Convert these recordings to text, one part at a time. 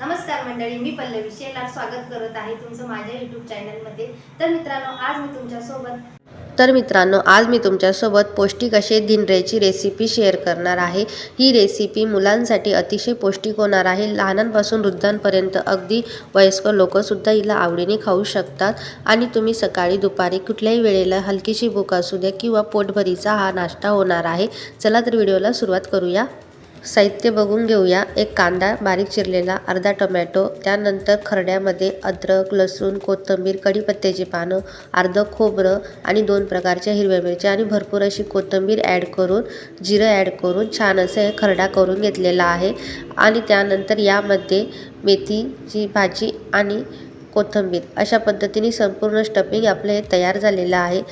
नमस्कार मंडळी मी पल्लवी शेलार स्वागत करत आहे तुमचं माझ्या यूट्यूब चॅनलमध्ये तर मित्रांनो आज मी तुमच्यासोबत तर मित्रांनो आज मी तुमच्यासोबत पौष्टिक असे धिनरेची रेसिपी शेअर करणार आहे. ही रेसिपी मुलांसाठी अतिशय पौष्टिक होणार आहे. लहानांपासून वृद्धांपर्यंत अगदी वयस्कर लोकंसुद्धा हिला आवडीने खाऊ शकतात. आणि तुम्ही सकाळी दुपारी कुठल्याही वेळेला हलकीशी भूक असू द्या किंवा पोटभरीचा हा नाश्ता होणार आहे. चला तर व्हिडिओला सुरुवात करूया. साहित्य बघून घेऊया. एक कांदा बारीक चिरलेला अर्धा टोमॅटो त्यानंतर खरड्यामध्ये अद्रक लसूण कोथिंबीर कढीपत्त्याची पानं अर्धं खोबरं आणि दोन प्रकारच्या हिरव्या मिरच्या आणि भरपूर अशी कोथिंबीर ॲड करून जिरं ॲड करून छान असं हे खरडा करून घेतलेला आहे. आणि त्यानंतर यामध्ये मेथीची भाजी आणि कोथिंबीर अशा पद्धतीने संपूर्ण स्टफिंग आपलं हे तयार झालेलं आहे.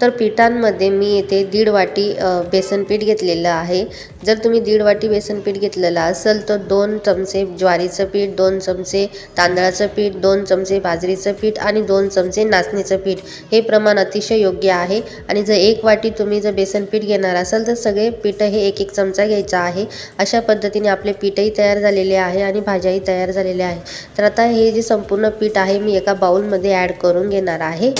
तर पिठांमध्ये मी येथे दीड वाटी बेसन पीठ घेतलेलं आहे. जर तुम्ही दीड वाटी बेसन पीठ घेतलेलं असेल तर दोन चमचे ज्वारीचं पीठ दोन चमचे तांदळाचं पीठ दोन चमचे बाजरीचं पीठ आणि दोन चमचे नाचणीचं पीठ. हे प्रमाण अतिशय योग्य आहे. आणि जर एक वाटी तुम्ही जर बेसन पीठ घेणार असाल तर सगळे पीठ हे एक एक चमचा घ्यायचा आहे. अशा पद्धतीने आपले पीठही तयार झालेले आहे आणि भाज्याही तयार झालेल्या आहे तर आता हे जे संपूर्ण पीठ आहे मी एका बाऊलमध्ये ॲड करून घेणार आहे.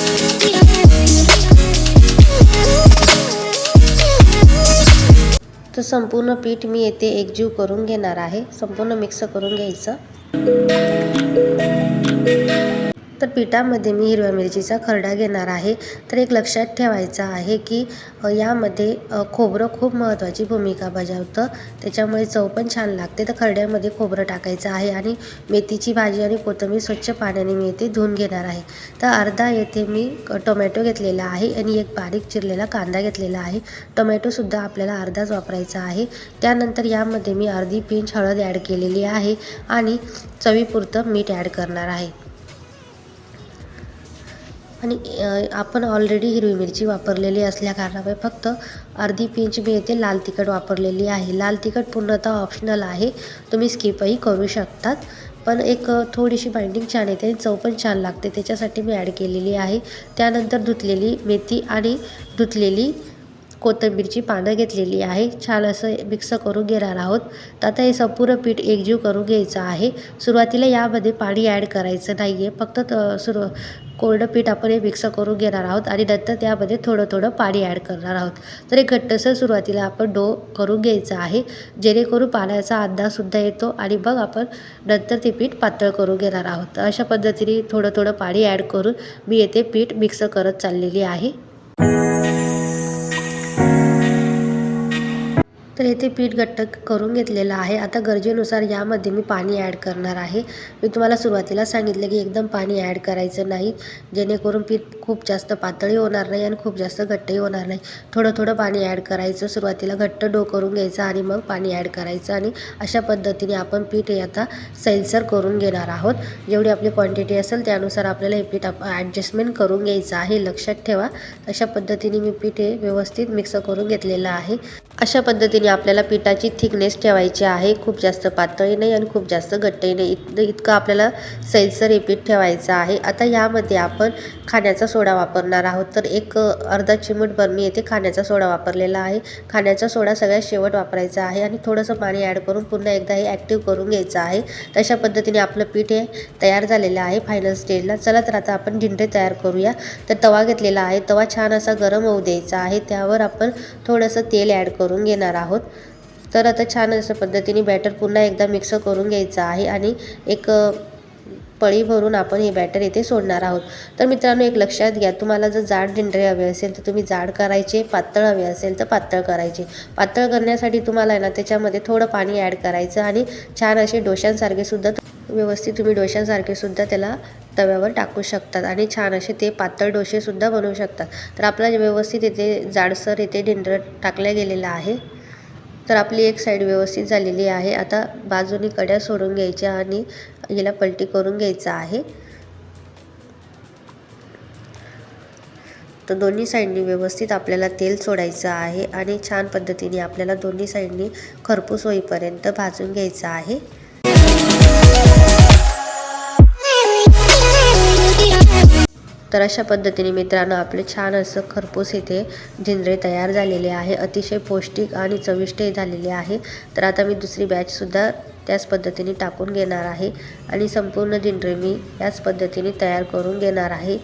तर संपूर्ण पीठ मी येथे एकजीव करून घेणार आहे. संपूर्ण मिक्स करून घ्यायचं. तर पिठामध्ये मी हिरव्या मिरचीचा खरडा घेणार आहे. तर एक लक्षात ठेवायचं आहे की यामध्ये खोबरं खूप महत्त्वाची भूमिका बजावतं. त्याच्यामुळे चव पण छान लागते. तर खरड्यामध्ये खोबरं टाकायचं आहे आणि मेथीची भाजी आणि कोथिंबीर स्वच्छ पाण्याने मी येथे धुवून घेणार आहे. तर अर्धा येथे मी टोमॅटो घेतलेला आहे आणि एक बारीक चिरलेला कांदा घेतलेला आहे. टोमॅटोसुद्धा आपल्याला अर्धाच वापरायचा आहे. त्यानंतर यामध्ये मी अर्धी पिंच हळद ॲड केलेली आहे आणि चवीपुरतं मीठ ॲड करणार आहे. आणि आपण ऑलरेडी हिरवी मिरची वापरलेली असल्या कारणामुळे फक्त अर्धी पिंच मी येथे लाल तिखट वापरलेली आहे. लाल तिखट पूर्णतः ऑप्शनल आहे. तुम्ही स्किपही करू शकतात. पण एक थोडीशी बाइंडिंग छान येते. आणि चव पण छान लागते. त्याच्यासाठी मी ॲड केलेली आहे. त्यानंतर धुतलेली मेथी आणि धुतलेली कोथिंबीरची पानं घेतलेली आहे. छान असं मिक्स करून घेणार आहोत. तर आता हे संपूर्ण पीठ एकजीव करून घ्यायचं आहे. सुरुवातीला यामध्ये पाणी ॲड करायचं नाही आहे फक्त त- सुरू कोरडं पीठ आपण हे मिक्स करून घेणार आहोत आणि नंतर त्यामध्ये थोडं थोडं पाणी ॲड करणार आहोत. तर एक घट्टसर सुरुवातीला आपण डो करून घ्यायचं आहे. जेणेकरून पाण्याचा अंदाजसुद्धा येतो आणि मग आपण नंतर ते पीठ पातळ करून घेणार आहोत. अशा पद्धतीने थोडं थोडं पाणी ॲड करून मी येथे पीठ मिक्स करत चाललेली आहे. तर येथे पीठ घट्ट करून घेतलेलं आहे. आता गरजेनुसार यामध्ये मी पाणी ॲड करणार आहे. मी तुम्हाला सुरुवातीला सांगितलं की एकदम पाणी ॲड करायचं नाही. जेणेकरून पीठ खूप जास्त पातळी होणार नाही आणि खूप जास्त घट्टही होणार नाही. थोडं थोडं पाणी ॲड करायचं. सुरुवातीला घट्ट डो करून घ्यायचं आणि मग पाणी ॲड करायचं आणि अशा पद्धतीने आपण पीठ हे आता सैलसर करून घेणार आहोत. जेवढी आपली क्वांटिटी असेल त्यानुसार आपल्याला हे पीठ आप ॲडजस्टमेंट करून घ्यायचं आहे. लक्षात ठेवा. अशा पद्धतीने मी पीठ हे व्यवस्थित मिक्स करून घेतलेलं आहे. अशा पद्धतीने आपल्याला पिठाची थिकनेस ठेवायची आहे. खूप जास्त पातळी नाही आणि खूप जास्त घट्टही नाही. इत इतकं आपल्याला सैलसर हे पीठ ठेवायचं आहे. आता यामध्ये आपण खाण्याचा सोडा वापरणार आहोत. तर एक अर्धा चिमूटभर मी येथे खाण्याचा सोडा वापरलेला आहे. खाण्याचा सोडा सगळ्यात शेवट वापरायचा आहे आणि थोडंसं पाणी ॲड करून पुन्हा एकदा हे ॲक्टिव्ह करून घ्यायचं आहे. तशा पद्धतीने आपलं पीठ हे तयार झालेलं आहे फायनल स्टेजला चला तर आता आपण झिंडे तयार करूया. तर तवा घेतलेला आहे. तवा छान असा गरम होऊ द्यायचा आहे. त्यावर आपण थोडंसं तेल ॲड करू. करून घेणार आहोत. तर आता छान अशा पद्धतीने बॅटर पुन्हा एकदा मिक्स करून घ्यायचं आहे आणि एक पळी भरून आपण हे बॅटर इथे सोडणार आहोत. तर मित्रांनो एक लक्षात घ्या तुम्हाला जर जाड डिंडरे हवे असेल तर तुम्ही जाड करायचे पातळ हवे असेल तर पातळ करायचे. पातळ करण्यासाठी तुम्हाला आहे ना त्याच्यामध्ये थोडं पाणी ॲड करायचं आणि छान असे डोशांसारखे सुद्धा व्यवस्थित तुम्ही डोशांसारखे सुद्धा त्याला तव्यावर टाकू शकतात आणि छान असे ते पातळ डोसेसुद्धा बनवू शकतात. तर आपला व्यवस्थित इथे जाडसर इथे ढिंडर टाकल्या गेलेला आहे. तर आपली एक साईड व्यवस्थित झालेली आहे. आता बाजूनी कड्या सोडून घ्यायच्या आणि हिला पलटी करून घ्यायचं आहे. तर दोन्ही साईडनी व्यवस्थित आपल्याला तेल सोडायचं आहे आणि छान पद्धतीने आपल्याला दोन्ही साईडनी खरपूस होईपर्यंत भाजून घ्यायचं आहे. तर अशा पद्धतीने मित्रांनो आपले छान असं खरपूस इथे झिंजरे तयार झालेले आहे. अतिशय पौष्टिक आणि चविष्टही झालेले आहे. तर आता मी दुसरी बॅचसुद्धा त्याच पद्धतीने टाकून घेणार आहे. आणि संपूर्ण दिंडरे मी याच पद्धतीने तयार करून घेणार आहे.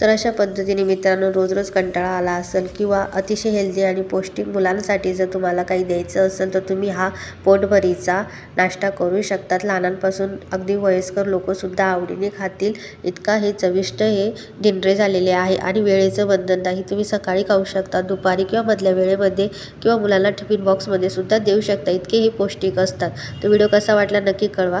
तर अशा पद्धतीने मित्रांनो रोज रोज कंटाळा आला असेल किंवा अतिशय हेल्दी आणि पौष्टिक मुलांसाठी जर तुम्हाला काही द्यायचं असेल तर तुम्ही हा पोटभरीचा नाश्ता करू शकतात. लहानांपासून अगदी वयस्कर लोकंसुद्धा आवडीने खातील. इतका हे चविष्ट हे डिंडरे झालेले आहे आणि वेळेचं बंधन नाही तुम्ही सकाळी खाऊ शकता दुपारी किंवा मधल्या वेळेमध्ये किंवा मुलांना टिफिन बॉक्समध्ये सुद्धा देऊ शकता. इतके हे पौष्टिक असतात. तर व्हिडिओ कसा वाटला नक्की कळवा.